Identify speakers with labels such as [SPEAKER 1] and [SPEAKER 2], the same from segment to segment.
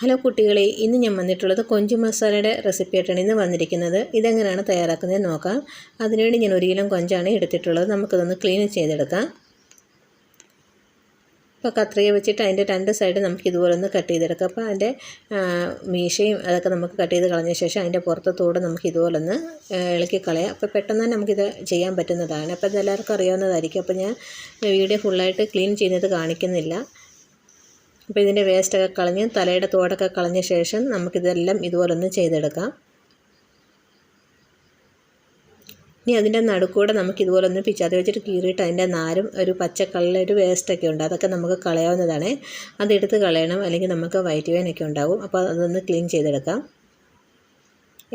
[SPEAKER 1] Hello കുട്ടികളെ ഇന്ന് ഞാൻ വന്നിട്ടുള്ളത് കൊഞ്ചു മസാലയുടെ റെസിപ്പി ആയിട്ടാണ് ഇന്ന് വന്നിരിക്കുന്നത്. ഇതെങ്ങനെയാണ് തയ്യാറാക്കുന്നത് നോക്കാം. അതിനുവേണ്ടി ഞാൻ ഒരു കിലോ കൊഞ്ചാണ് എടുത്തിട്ടുള്ളത്. നമുക്കിതൊന്ന് ക്ലീൻ ചെയ്തെടുക്കാം. ഇപ്പോൾ കത്രിക വെച്ചിട്ട് അതിന്റെ രണ്ട് സൈഡ് നമുക്ക് ഇതുപോലെ ഒന്ന് കട്ട് ചെയ്തെടുക്കാം. അപ്പോൾ അതിന്റെ മീശയും അതൊക്കെ നമുക്ക് കട്ട് ചെയ്ത് കളഞ്ഞ ശേഷം അതിന്റെ പുറത്തത്തോടെ നമുക്ക് ഇതുപോലെ ഒന്ന് ഇളക്കി കളയാം. അപ്പോൾ പെട്ടെന്ന് തന്നെ നമുക്കിത് ചെയ്യാൻ പറ്റുന്നതാണ്. അപ്പോൾ ഇതെല്ലാവർക്കും അറിയാവുന്നതായിരിക്കും. അപ്പോൾ ഞാൻ വീഡിയോ ഫുള്ളായിട്ട് ക്ലീൻ ചെയ്യുന്നത് കാണിക്കുന്നില്ല. അപ്പോൾ ഇതിന്റെ വേസ്റ്റൊക്കെ കളഞ്ഞ് തലയുടെ തോടൊക്കെ കളഞ്ഞ ശേഷം നമുക്കിതെല്ലാം ഇതുപോലെ ഒന്ന് ചെയ്തെടുക്കാം. ഇനി അതിന്റെ നടുക്കൂടെ നമുക്ക് ഇതുപോലെ ഒന്ന് പിച്ചാത്തി വെച്ചിട്ട് കീറിയിട്ട് അതിന്റെ നാരും ഒരു പച്ച ഒരു വേസ്റ്റൊക്കെ ഉണ്ട് അതൊക്കെ നമുക്ക് കളയാവുന്നതാണ്. അതെടുത്ത് കളയണം അല്ലെങ്കിൽ നമുക്ക് വയറ്റ് വേനൊക്കെ ഉണ്ടാവും. അപ്പോൾ അതൊന്ന് ക്ലീൻ ചെയ്തെടുക്കാം.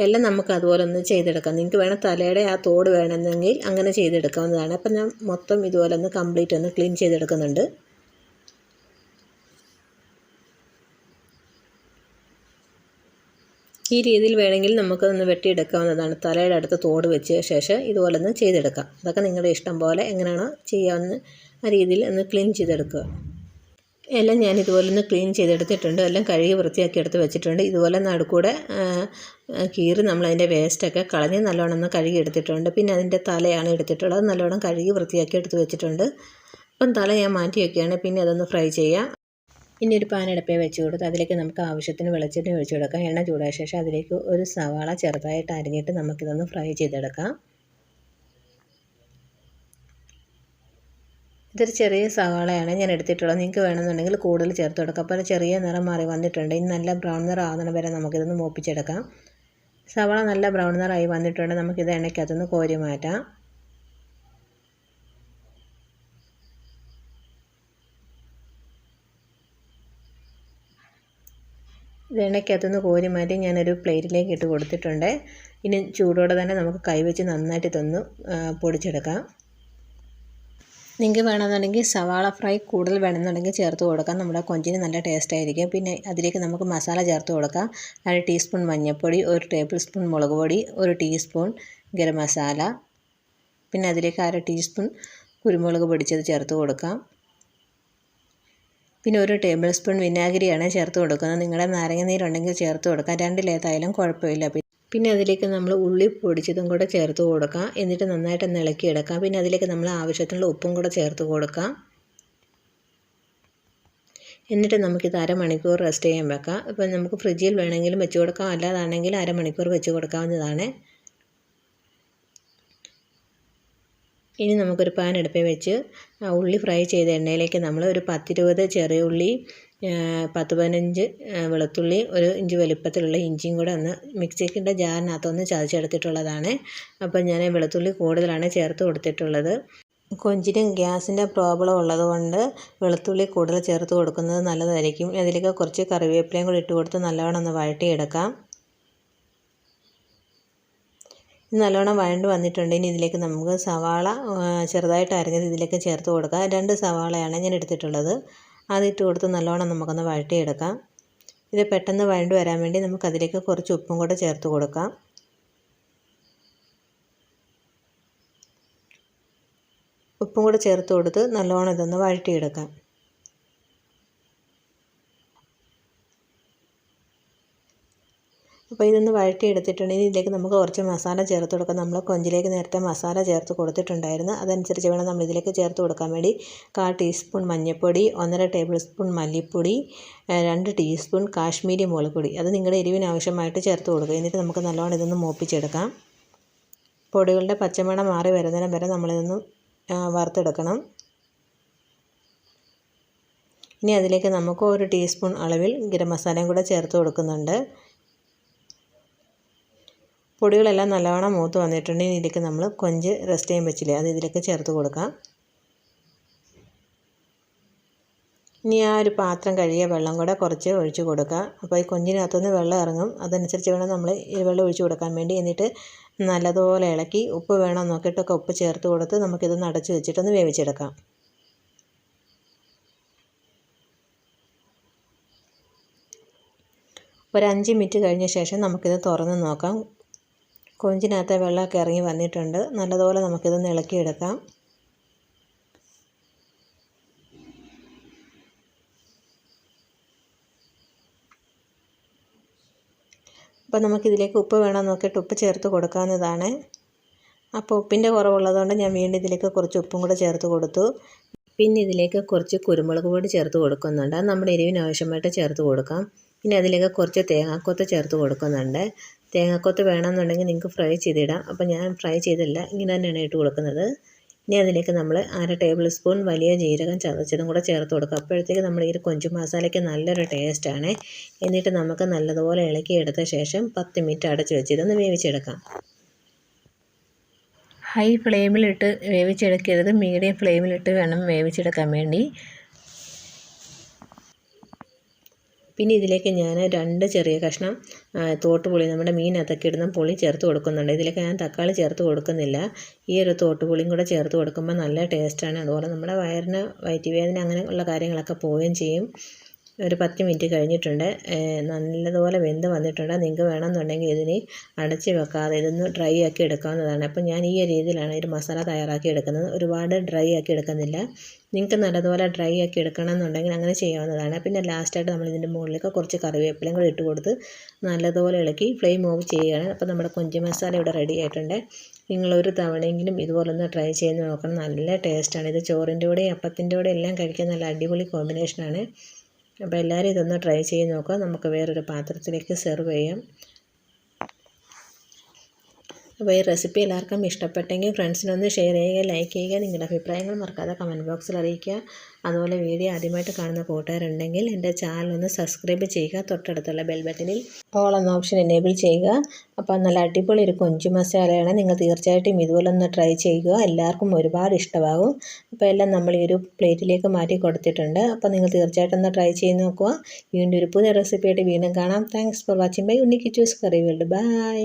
[SPEAKER 1] എല്ലാം നമുക്ക് അതുപോലെ ഒന്ന് ചെയ്തെടുക്കാം. നിങ്ങൾക്ക് വേണം തലയുടെ ആ തോട് വേണമെന്നെങ്കിൽ അങ്ങനെ ചെയ്തെടുക്കാവുന്നതാണ്. അപ്പം ഞാൻ മൊത്തം ഇതുപോലെ ഒന്ന് കംപ്ലീറ്റ് ഒന്ന് ക്ലീൻ ചെയ്തെടുക്കുന്നുണ്ട്. ഈ രീതിയിൽ വേണമെങ്കിൽ നമുക്കതൊന്ന് വെട്ടിയെടുക്കാവുന്നതാണ്. തലയുടെ അടുത്ത് തോട് വെച്ച ശേഷം ഇതുപോലെ ഒന്ന് ചെയ്തെടുക്കാം. അതൊക്കെ നിങ്ങളുടെ ഇഷ്ടം പോലെ എങ്ങനെയാണോ ചെയ്യാവുന്ന ആ രീതിയിൽ ഒന്ന് ക്ലീൻ ചെയ്തെടുക്കുക. എല്ലാം ഞാൻ ഇതുപോലെ ഒന്ന് ക്ലീൻ ചെയ്തെടുത്തിട്ടുണ്ട്. എല്ലാം കഴുകി വൃത്തിയാക്കി എടുത്ത് വെച്ചിട്ടുണ്ട്. ഇതുപോലെ നടുക്കൂടെ കീറി നമ്മൾ അതിന്റെ വേസ്റ്റൊക്കെ കളഞ്ഞ് നല്ലോണം ഒന്ന് കഴുകി എടുത്തിട്ടുണ്ട്. പിന്നെ അതിന്റെ തലയാണ് എടുത്തിട്ടുള്ളത്. നല്ലോണം കഴുകി വൃത്തിയാക്കി എടുത്ത് വെച്ചിട്ടുണ്ട്. അപ്പം തല ഞാൻ മാറ്റി വയ്ക്കുകയാണ് പിന്നെ അതൊന്ന് ഫ്രൈ ചെയ്യാം. ഇനി ഒരു പാൻ അടുപ്പേ വെച്ച് കൊടുത്ത് അതിലേക്ക് നമുക്ക് ആവശ്യത്തിന് വെളിച്ചെണ്ണ ഒഴിച്ചു കൊടുക്കാം. എണ്ണ ചൂടായ ശേഷം അതിലേക്ക് ഒരു സവാള ചെറുതായിട്ട് അരിഞ്ഞിട്ട് നമുക്കിതൊന്ന് ഫ്രൈ ചെയ്തെടുക്കാം. ഇതൊരു ചെറിയ സവാളയാണ് ഞാൻ എടുത്തിട്ടുള്ളത്. നിങ്ങൾക്ക് വേണമെന്നുണ്ടെങ്കിൽ കൂടുതൽ ചേർത്ത് കൊടുക്കാം. അപ്പോൾ ചെറിയ നിറം മാറി വന്നിട്ടുണ്ട്. ഇനി നല്ല ബ്രൗൺ നിറം ആകുന്ന വരെ നമുക്കിതൊന്ന് മൂപ്പിച്ചെടുക്കാം. സവാള നല്ല ബ്രൗൺ നിറമായി വന്നിട്ടുണ്ട്. നമുക്കിത് എണ്ണയ്ക്കകത്തുനിന്ന് കോരി മാറ്റാം. ഇത് കോരി മാറ്റി ഞാനൊരു പ്ലേറ്റിലേക്ക് ഇട്ട് കൊടുത്തിട്ടുണ്ട്. ഇനി ചൂടോടെ തന്നെ നമുക്ക് കൈവച്ച് നന്നായിട്ട് തന്നു പൊടിച്ചെടുക്കാം. നിങ്ങൾക്ക് വേണമെന്നുണ്ടെങ്കിൽ സവാള ഫ്രൈ കൂടുതൽ വേണമെന്നുണ്ടെങ്കിൽ ചേർത്ത് കൊടുക്കാം. നമ്മുടെ കൊഞ്ചിന് നല്ല ടേസ്റ്റ് ആയിരിക്കും. പിന്നെ അതിലേക്ക് നമുക്ക് മസാല ചേർത്ത് കൊടുക്കാം. അര ടീസ്പൂൺ മഞ്ഞൾപ്പൊടി ഒരു ടേബിൾ സ്പൂൺ മുളക് പൊടി ഒരു ടീസ്പൂൺ ഗരം മസാല. പിന്നെ അതിലേക്ക് അര ടീസ്പൂൺ കുരുമുളക് പൊടിച്ചത് ചേർത്ത് കൊടുക്കാം. പിന്നെ ഒരു ടേബിൾ സ്പൂൺ വിനാഗിരിയാണ് ചേർത്ത് കൊടുക്കുന്നത്. നിങ്ങളുടെ നാരങ്ങ നീരുണ്ടെങ്കിൽ ചേർത്ത് കൊടുക്കാം. രണ്ടിലേതായാലും കുഴപ്പമില്ല. പിന്നെ അതിലേക്ക് നമ്മൾ ഉള്ളി പൊടിച്ചതും കൂടെ ചേർത്ത് കൊടുക്കാം. എന്നിട്ട് നന്നായിട്ട് ഇളക്കി ഇളക്കിയെടുക്കാം. പിന്നെ അതിലേക്ക് നമ്മൾ ആവശ്യത്തിനുള്ള ഉപ്പും കൂടെ ചേർത്ത് കൊടുക്കാം. എന്നിട്ട് നമുക്കിത് അരമണിക്കൂർ റെസ്റ്റ് ചെയ്യാൻ വെക്കാം. ഇപ്പം നമുക്ക് ഫ്രിഡ്ജിൽ വേണമെങ്കിലും വെച്ച് കൊടുക്കാം. അല്ലാതാണെങ്കിൽ അരമണിക്കൂർ വെച്ച് കൊടുക്കാവുന്നതാണ്. ഇനി നമുക്കൊരു പാൻ അടുപ്പിൽ വെച്ച് ഉള്ളി ഫ്രൈ ചെയ്ത എണ്ണയിലേക്ക് നമ്മൾ ഒരു പത്തിരുപത് ചെറിയ ഉള്ളി പത്ത് പതിനഞ്ച് വെളുത്തുള്ളി ഒരു ഇഞ്ച് വലുപ്പത്തിലുള്ള ഇഞ്ചിയും കൂടെ ഒന്ന് മിക്സിക്കിന്റെ ജാറിനകത്തൊന്ന് ചതച്ചെടുത്തിട്ടുള്ളതാണ്. അപ്പോൾ ഞാൻ വെളുത്തുള്ളി കൂടുതലാണ് ചേർത്ത് കൊടുത്തിട്ടുള്ളത്. കൊഞ്ചിന് ഗ്യാസിന്റെ പ്രോബ്ലം ഉള്ളതുകൊണ്ട് വെളുത്തുള്ളി കൂടുതൽ ചേർത്ത് കൊടുക്കുന്നത് നല്ലതായിരിക്കും. അതിലേക്ക് കുറച്ച് കറിവേപ്പിലയും കൂടി ഇട്ട് കൊടുത്ത് നല്ലവണ്ണം ഒന്ന് വഴട്ടിയെടുക്കാം നല്ലോണം വഴണ്ട് വന്നിട്ടുണ്ട്. ഇനി ഇതിലേക്ക് നമുക്ക് സവാള ചെറുതായിട്ട് അരിഞ്ഞത് ഇതിലേക്ക് ചേർത്ത് കൊടുക്കാം. രണ്ട് സവാളയാണ് ഞാൻ എടുത്തിട്ടുള്ളത്. അതിട്ട് കൊടുത്ത് നല്ലോണം നമുക്കൊന്ന് വഴട്ടിയെടുക്കാം ഇത് പെട്ടെന്ന് വഴണ്ട് വരാൻ വേണ്ടി നമുക്കതിലേക്ക് കുറച്ച് ഉപ്പും കൂടെ ചേർത്ത് കൊടുക്കാം. ഉപ്പും കൂടെ ചേർത്ത് കൊടുത്ത് നല്ലോണം ഇതൊന്ന് വഴട്ടിയെടുക്കാം അപ്പോൾ ഇതൊന്ന് വഴറ്റിയെടുത്തിട്ടുണ്ടെങ്കിൽ ഇതിലേക്ക് നമുക്ക് കുറച്ച് മസാല ചേർത്ത് കൊടുക്കാം. നമ്മൾ കൊഞ്ചിലേക്ക് നേരത്തെ മസാല ചേർത്ത് കൊടുത്തിട്ടുണ്ടായിരുന്നു. അതനുസരിച്ച് വേണം നമ്മൾ ഇതിലേക്ക് ചേർത്ത് കൊടുക്കാൻ വേണ്ടി. കാൽ ടീസ്പൂൺ മഞ്ഞൾപ്പൊടി ഒന്നര ടേബിൾ സ്പൂൺ മല്ലിപ്പൊടി രണ്ട് ടീസ്പൂൺ കാശ്മീരി മുളകുപൊടി അത് നിങ്ങളുടെ എരിവിന് ആവശ്യമായിട്ട് ചേർത്ത് കൊടുക്കുക. എന്നിട്ട് നമുക്ക് നല്ലോണം ഇതൊന്ന് മൂപ്പിച്ചെടുക്കാം. പൊടികളുടെ പച്ചമണം മാറി വരുന്നതിനും വരെ നമ്മളിതൊന്ന് വറുത്തെടുക്കണം. ഇനി അതിലേക്ക് നമുക്ക് ഒരു ടീസ്പൂൺ അളവിൽ ഗരം മസാലയും കൂടെ ചേർത്ത് കൊടുക്കുന്നുണ്ട്. പൊടികളെല്ലാം നല്ലവണ്ണം മൂത്ത് വന്നിട്ടുണ്ടെങ്കിൽ ഇതിലേക്ക് നമ്മൾ കൊഞ്ച് റെസ്റ്റ് ചെയ്യാൻ വെച്ചില്ലേ അത് ഇതിലേക്ക് ചേർത്ത് കൊടുക്കാം. ഇനി ആ ഒരു പാത്രം കഴുകിയ വെള്ളം കൂടെ കുറച്ച് ഒഴിച്ച് കൊടുക്കുക. അപ്പോൾ ഈ കൊഞ്ചിനകത്തുനിന്ന് വെള്ളം ഇറങ്ങും. അതനുസരിച്ച് വേണം നമ്മൾ ഈ വെള്ളം ഒഴിച്ച് കൊടുക്കാൻ വേണ്ടി. എന്നിട്ട് നല്ലതുപോലെ ഇളക്കി ഉപ്പ് വേണം നോക്കിയിട്ടൊക്കെ ഉപ്പ് ചേർത്ത് കൊടുത്ത് നമുക്കിതൊന്ന് അടച്ച് വെച്ചിട്ടൊന്ന് വേവിച്ചെടുക്കാം. ഒരു അഞ്ച് മിനിറ്റ് കഴിഞ്ഞ ശേഷം നമുക്കിത് തുറന്ന് നോക്കാം. കൊഞ്ചിനകത്തെ വെള്ളമൊക്കെ ഇറങ്ങി വന്നിട്ടുണ്ട്. നല്ലതുപോലെ നമുക്കിതൊന്ന് ഇളക്കിയെടുക്കാം. അപ്പോൾ നമുക്കിതിലേക്ക് ഉപ്പ് വേണമെന്ന് നോക്കിയിട്ട് ഉപ്പ് ചേർത്ത് കൊടുക്കാവുന്നതാണ്. അപ്പോൾ ഉപ്പിന്റെ കുറവുള്ളതുകൊണ്ട് ഞാൻ വീണ്ടും ഇതിലേക്ക് കുറച്ച് ഉപ്പും കൂടെ ചേർത്ത് കൊടുത്തു. പിന്നെ ഇതിലേക്ക് കുറച്ച് കുരുമുളക് പൊടി ചേർത്ത് കൊടുക്കുന്നുണ്ട്. അത് നമ്മുടെ എരിവിന് ആവശ്യമായിട്ട് ചേർത്ത് കൊടുക്കാം. പിന്നെ അതിലേക്ക് കുറച്ച് തേങ്ങാക്കൊത്ത് ചേർത്ത് കൊടുക്കുന്നുണ്ട്. തേങ്ങാക്കൊത്ത് വേണമെന്നുണ്ടെങ്കിൽ നിങ്ങൾക്ക് ഫ്രൈ ചെയ്തിടാം. അപ്പോൾ ഞാൻ ഫ്രൈ ചെയ്തില്ല ഇങ്ങനെ തന്നെയാണ് ഇട്ട് കൊടുക്കുന്നത്. ഇനി അതിലേക്ക് നമ്മൾ അര ടേബിൾ സ്പൂൺ വലിയ ജീരകം ചതച്ചതും കൂടെ ചേർത്ത് കൊടുക്കുക അപ്പോഴത്തേക്ക് നമ്മൾ ഈ കൊഞ്ചു മസാലയ്ക്ക് നല്ലൊരു ടേസ്റ്റാണ് എന്നിട്ട് നമുക്ക് നല്ലതുപോലെ ഇളക്കി എടുത്ത ശേഷം പത്ത് മിനിറ്റ് അടച്ച് വെച്ച് ഇതൊന്ന് വേവിച്ചെടുക്കാം ഹൈ ഫ്ലെയിമിലിട്ട് വേവിച്ചെടുക്കരുത്. മീഡിയം ഫ്ലെയിമിലിട്ട് വേണം വേവിച്ചെടുക്കാൻ വേണ്ടി. പിന്നെ ഇതിലേക്ക് ഞാൻ രണ്ട് ചെറിയ കഷ്ണം തോട്ടുപുളി നമ്മുടെ മീനകത്തൊക്കെ ഇടുന്ന പുളി ചേർത്ത് കൊടുക്കുന്നുണ്ട്. ഇതിലേക്ക് ഞാൻ തക്കാളി ചേർത്ത് കൊടുക്കുന്നില്ല. ഈ ഒരു തോട്ടുപുളിയും കൂടെ ചേർത്ത് കൊടുക്കുമ്പോൾ നല്ല ടേസ്റ്റാണ് അതുപോലെ നമ്മുടെ വയറിന് വയറ്റുവേദന അങ്ങനെയുള്ള കാര്യങ്ങളൊക്കെ പോവുകയും ചെയ്യും. ഒരു പത്ത് മിനിറ്റ് കഴിഞ്ഞിട്ടുണ്ട്. നല്ലതുപോലെ വെന്ത് വന്നിട്ടുണ്ട്. നിങ്ങൾക്ക് വേണമെന്നുണ്ടെങ്കിൽ ഇതിന് അടച്ച് വെക്കാതെ ഇതൊന്ന് ഡ്രൈ ആക്കി എടുക്കാവുന്നതാണ്. അപ്പം ഞാൻ ഈ രീതിയിലാണ് ഒരു മസാല തയ്യാറാക്കി എടുക്കുന്നത്. ഒരുപാട് ഡ്രൈ ആക്കി എടുക്കുന്നില്ല. നിങ്ങൾക്ക് നല്ലതുപോലെ ഡ്രൈ ആക്കി എടുക്കണമെന്നുണ്ടെങ്കിൽ അങ്ങനെ ചെയ്യാവുന്നതാണ്. പിന്നെ ലാസ്റ്റായിട്ട് നമ്മൾ ഇതിന്റെ മുകളിലേക്ക് കുറച്ച് കറിവേപ്പിലയും കൂടി ഇട്ട് കൊടുത്ത് നല്ലതുപോലെ ഇളക്കി ഫ്ലെയിം ഓഫ് ചെയ്യുകയാണ്. അപ്പോൾ നമ്മുടെ കൊഞ്ച് മസാല ഇവിടെ റെഡി ആയിട്ടുണ്ട്. നിങ്ങളൊരു തവണയെങ്കിലും ഇതുപോലൊന്ന് ട്രൈ ചെയ്ത് നോക്കണം. നല്ല ടേസ്റ്റാണ് ഇത് ചോറിന്റെ കൂടെയും അപ്പത്തിന്റെ കൂടെ എല്ലാം കഴിക്കാൻ നല്ല അടിപൊളി കോമ്പിനേഷനാണ് അപ്പോൾ എല്ലാവരും ഇതൊന്ന് ട്രൈ ചെയ്ത് നോക്കുക. നമുക്ക് വേറൊരു പാത്രത്തിലേക്ക് സെർവ് ചെയ്യാം. അപ്പോൾ ഈ റെസിപ്പി എല്ലാവർക്കും ഇഷ്ടപ്പെട്ടെങ്കിൽ ഫ്രണ്ട്സിനൊന്ന് ഷെയർ ചെയ്യുക ലൈക്ക് ചെയ്യുക നിങ്ങളുടെ അഭിപ്രായങ്ങൾ മറക്കാതെ കമന്റ് ബോക്സിൽ അറിയിക്കുക. അതുപോലെ വീഡിയോ ആദ്യമായിട്ട് കാണുന്ന കൂട്ടുകാരുണ്ടെങ്കിൽ എന്റെ ചാനൽ ഒന്ന് സബ്സ്ക്രൈബ് ചെയ്യുക തൊട്ടടുത്തുള്ള ബെൽ ബട്ടണിൽ ഓൾ എന്ന ഓപ്ഷൻ എനേബിൾ ചെയ്യുക. അപ്പോൾ നല്ല അടിപൊളി ഒരു കൊഞ്ചു മസാലയാണ്. നിങ്ങൾ തീർച്ചയായിട്ടും ഇതുപോലെ ഒന്ന് ട്രൈ ചെയ്യുക. എല്ലാവർക്കും ഒരുപാട് ഇഷ്ടമാകും. അപ്പോൾ എല്ലാം നമ്മൾ ഈ ഒരു പ്ലേറ്റിലേക്ക് മാറ്റി കൊടുത്തിട്ടുണ്ട്. അപ്പോൾ നിങ്ങൾ തീർച്ചയായിട്ടും ഒന്ന് ട്രൈ ചെയ്ത് നോക്കുക. വീണ്ടും ഒരു പുതിയ റെസിപ്പിയായിട്ട് വീണ്ടും കാണാം. താങ്ക്സ് ഫോർ വാച്ചിങ് ബൈ ഉണ്ണിക്ക് ചൂസ് കറി വേൾഡ് ബൈ